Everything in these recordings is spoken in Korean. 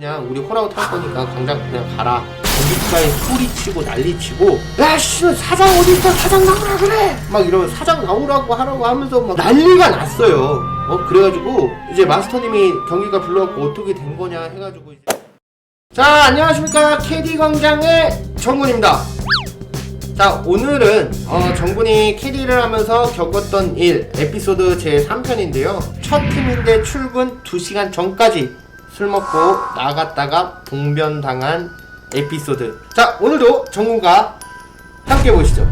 그냥 우리 홀아웃 할 거니까 광장 그냥 가라. 경기가에 소리치고 난리치고 야씨 사장 어디 있어? 사장 나오라 그래! 막 이러면 사장 나오라고 하라고 하면서 막 난리가 났어요. 어 그래가지고 이제 마스터님이 경기가 불러갖고 어떻게 된 거냐 해가지고 이제. 자 안녕하십니까. 캐디 광장의 정군입니다. 자 오늘은 어, 정군이 캐디를 하면서 겪었던 일 에피소드 제 3편인데요. 첫 팀인데 출근 2시간 전까지 술 먹고 나갔다가 봉변당한 에피소드. 자 오늘도 정군과 함께 보시죠.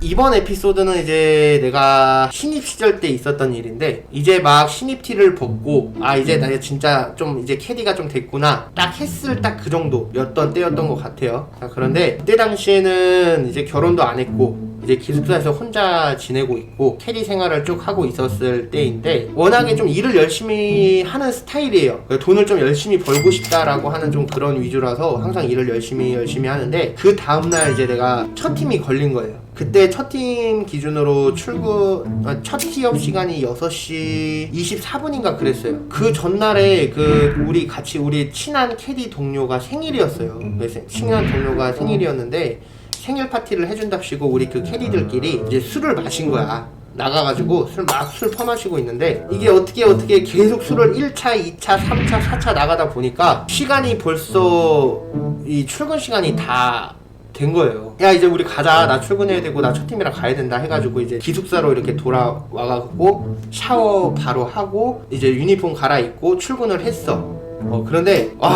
이번 에피소드는 이제 내가 신입 시절 때 있었던 일인데 이제 막 신입 티를 벗고 아 이제 나 진짜 좀 이제 캐디가 좀 됐구나. 딱 했을 딱 그 정도였던 때였던 것 같아요. 자 그런데 그때 당시에는 이제 결혼도 안 했고 이제 기숙사에서 혼자 지내고 있고 캐디 생활을 쭉 하고 있었을 때인데 워낙에 좀 일을 열심히 하는 스타일이에요 그러니까 돈을 좀 열심히 벌고 싶다라고 하는 좀 그런 위주라서 항상 일을 열심히 열심히 하는데 그 다음날 이제 내가 첫 팀이 걸린 거예요 그때 첫 팀 기준으로 출근 아, 첫 티업 시간이 6시 24분인가 그랬어요. 그 전날에 그 우리 같이 우리 친한 캐디 동료가 생일이었어요. 그래서 친한 동료가 생일이었는데 생일 파티를 해준답시고 우리 그 캐디들끼리 이제 술을 마신 거야. 나가가지고 술 막 술 퍼마시고 있는데 이게 어떻게 어떻게 계속 술을 1차, 2차, 3차, 4차 나가다 보니까 시간이 벌써 이 출근 시간이 다 된 거예요. 야 이제 우리 가자. 나 출근해야 되고 나 첫 팀이랑 가야 된다 해가지고 이제 기숙사로 이렇게 돌아와가지고 샤워 바로 하고 이제 유니폼 갈아입고 출근을 했어. 어 그런데 와.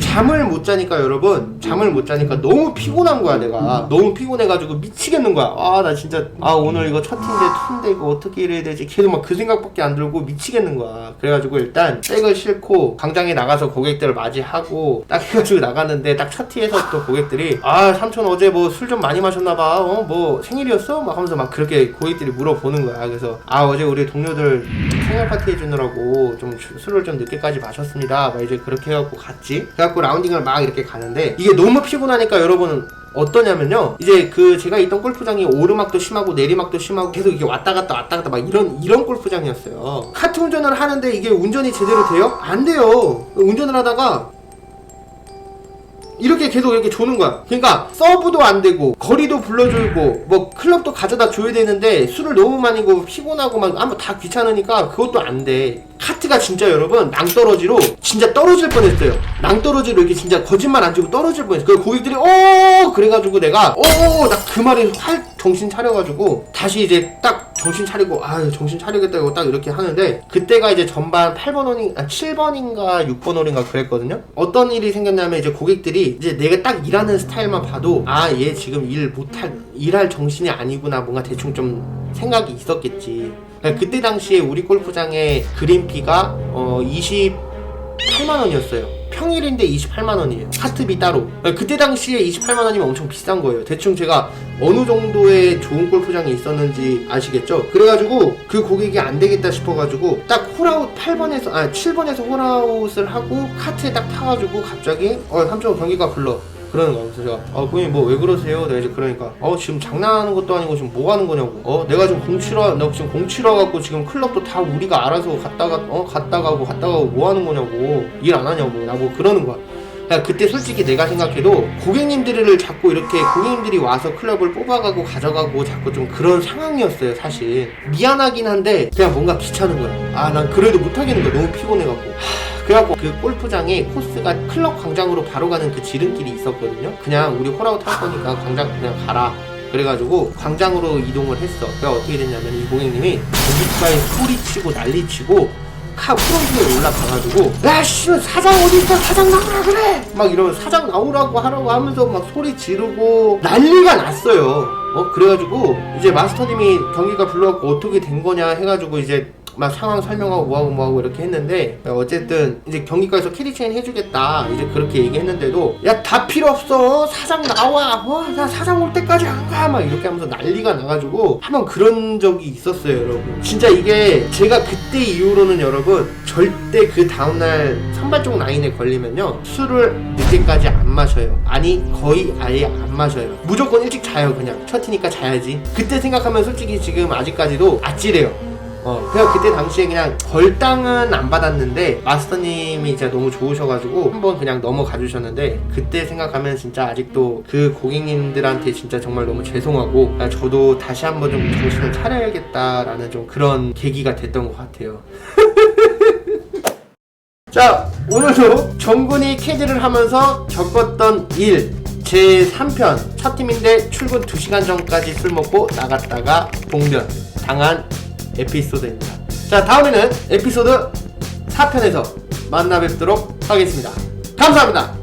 잠을 못 자니까 여러분 잠을 못 자니까 너무 피곤한 거야 내가. 너무 피곤해가지고 미치겠는 거야. 아 나 진짜 아 오늘 이거 첫 팀인데 투인데 이거 어떻게 이래야 되지? 계속 막 그 생각밖에 안 들고 미치겠는 거야. 그래가지고 일단 백을 싣고 광장에 나가서 고객들을 맞이하고 딱 해가지고 나갔는데 딱첫 티에서 또 고객들이 아 삼촌 어제 뭐 술 좀 많이 마셨나봐. 어 뭐 생일이었어? 막 하면서 막 그렇게 고객들이 물어보는 거야. 그래서 아 어제 우리 동료들 생일 파티 해주느라고 좀 주- 술을 좀 늦게까지 마셨습니다. 막 이제 그렇게 해갖고 갔지. 그래갖고 라운딩을 막 이렇게 가는데 이게 너무 피곤하니까 여러분 어떠냐면요. 이제 그 제가 있던 골프장이 오르막도 심하고 내리막도 심하고 계속 이게 왔다 갔다 왔다 갔다 막 이런 이런 골프장이었어요. 카트 운전을 하는데 이게 운전이 제대로 돼요? 안 돼요. 운전을 하다가 이렇게 계속 이렇게 조는 거야. 그러니까 서브도 안 되고 거리도 불러주고 뭐 클럽도 가져다 줘야 되는데 술을 너무 많이 고 피곤하고 막 아무 다 귀찮으니까 그것도 안 돼. 카트가 진짜 여러분 낭떠러지로 진짜 떨어질 뻔했어요. 낭떠러지로 이렇게 진짜 거짓말 안 치고 떨어질 뻔했어. 그 고객들이 오 그래가지고 내가 오 나 그 말에 활 정신 차려가지고 다시 이제 딱 정신 차리고 아 정신 차리겠다고 딱 이렇게 하는데 그때가 이제 전반 8번 홀인 아 7번인가 6번 홀인가 그랬거든요. 어떤 일이 생겼냐면 이제 고객들이 이제 내가 딱 일하는 스타일만 봐도 아 얘 지금 일 못할 일할 정신이 아니구나 뭔가 대충 좀 생각이 있었겠지. 그러니까 그때 당시에 우리 골프장의 그린피가 어 28만 원이었어요. 평일인데 28만 원이에요. 카트비 따로. 그러니까 그때 당시에 28만 원이면 엄청 비싼 거예요. 대충 제가 어느 정도의 좋은 골프장이 있었는지 아시겠죠? 그래가지고 그 고객이 안 되겠다 싶어가지고 딱 홀아웃 8번에서 아 7번에서 홀아웃을 하고 카트에 딱 타가지고 갑자기 어 삼촌 경기가 불러. 그러는 거야. 그래서 제가 아 고객님 뭐 왜 그러세요? 내가 이제 그러니까 어 지금 장난하는 것도 아니고 지금 뭐 하는 거냐고. 어 내가 지금 공치러 나 지금 공치러 갖고 지금 클럽도 다 우리가 알아서 갔다가 어 갔다 가고 갔다 가고 뭐 하는 거냐고 일 안 하냐고 나고 그러는 거야. 그때 솔직히 내가 생각해도 고객님들을 자꾸 이렇게 고객님들이 와서 클럽을 뽑아가고 가져가고 자꾸 좀 그런 상황이었어요 사실 미안하긴 한데 그냥 뭔가 귀찮은 거야 아 난 그래도 못하겠는 거야 너무 피곤해갖고 하, 그래갖고 그 골프장에 코스가 클럽 광장으로 바로 가는 그 지름길이 있었거든요. 그냥 우리 홀아웃 할 거니까 광장 그냥 가라. 그래가지고 광장으로 이동을 했어. 그래가 어떻게 됐냐면 이 고객님이 고깃가에 소리치고 난리치고 카 프론트에 올라가가지고 야씨 사장 어디 있어? 사장 나오라 그래! 막 이러면 사장 나오라고 하라고 하면서 막 소리 지르고 난리가 났어요. 어 그래가지고 이제 마스터님이 경기가 불러갖고 어떻게 된 거냐 해가지고 이제 막 상황 설명하고 뭐하고 뭐하고 이렇게 했는데 어쨌든 이제 경기과에서 캐리체인 해주겠다 이제 그렇게 얘기했는데도 야 다 필요 없어. 사장 나와. 어나 사장 올 때까지 안 가. 막 이렇게 하면서 난리가 나가지고 한번 그런 적이 있었어요 여러분. 진짜 이게 제가 그때 이후로는 여러분 절대 그 다음날 선발종 라인에 걸리면요 술을 늦게까지 안 마셔요. 아니 거의 아예 안 마셔요. 무조건 일찍 자요 그냥. 첫 티니까 자야지. 그때 생각하면 솔직히 지금 아직까지도 아찔해요 어, 그냥 그때 당시에 그냥 벌당은 안 받았는데 마스터님이 진짜 너무 좋으셔가지고 한번 그냥 넘어가 주셨는데 그때 생각하면 진짜 아직도 그 고객님들한테 진짜 정말 너무 죄송하고 아, 저도 다시 한번 좀 정신을 차려야겠다라는 좀 그런 계기가 됐던 것 같아요. 자 오늘도 정군이 캐디를 하면서 겪었던 일 제 3편 첫 팀인데 출근 2시간 전까지 술 먹고 나갔다가 봉변 당한 에피소드입니다. 자 다음에는 에피소드 4편에서 만나 뵙도록 하겠습니다. 감사합니다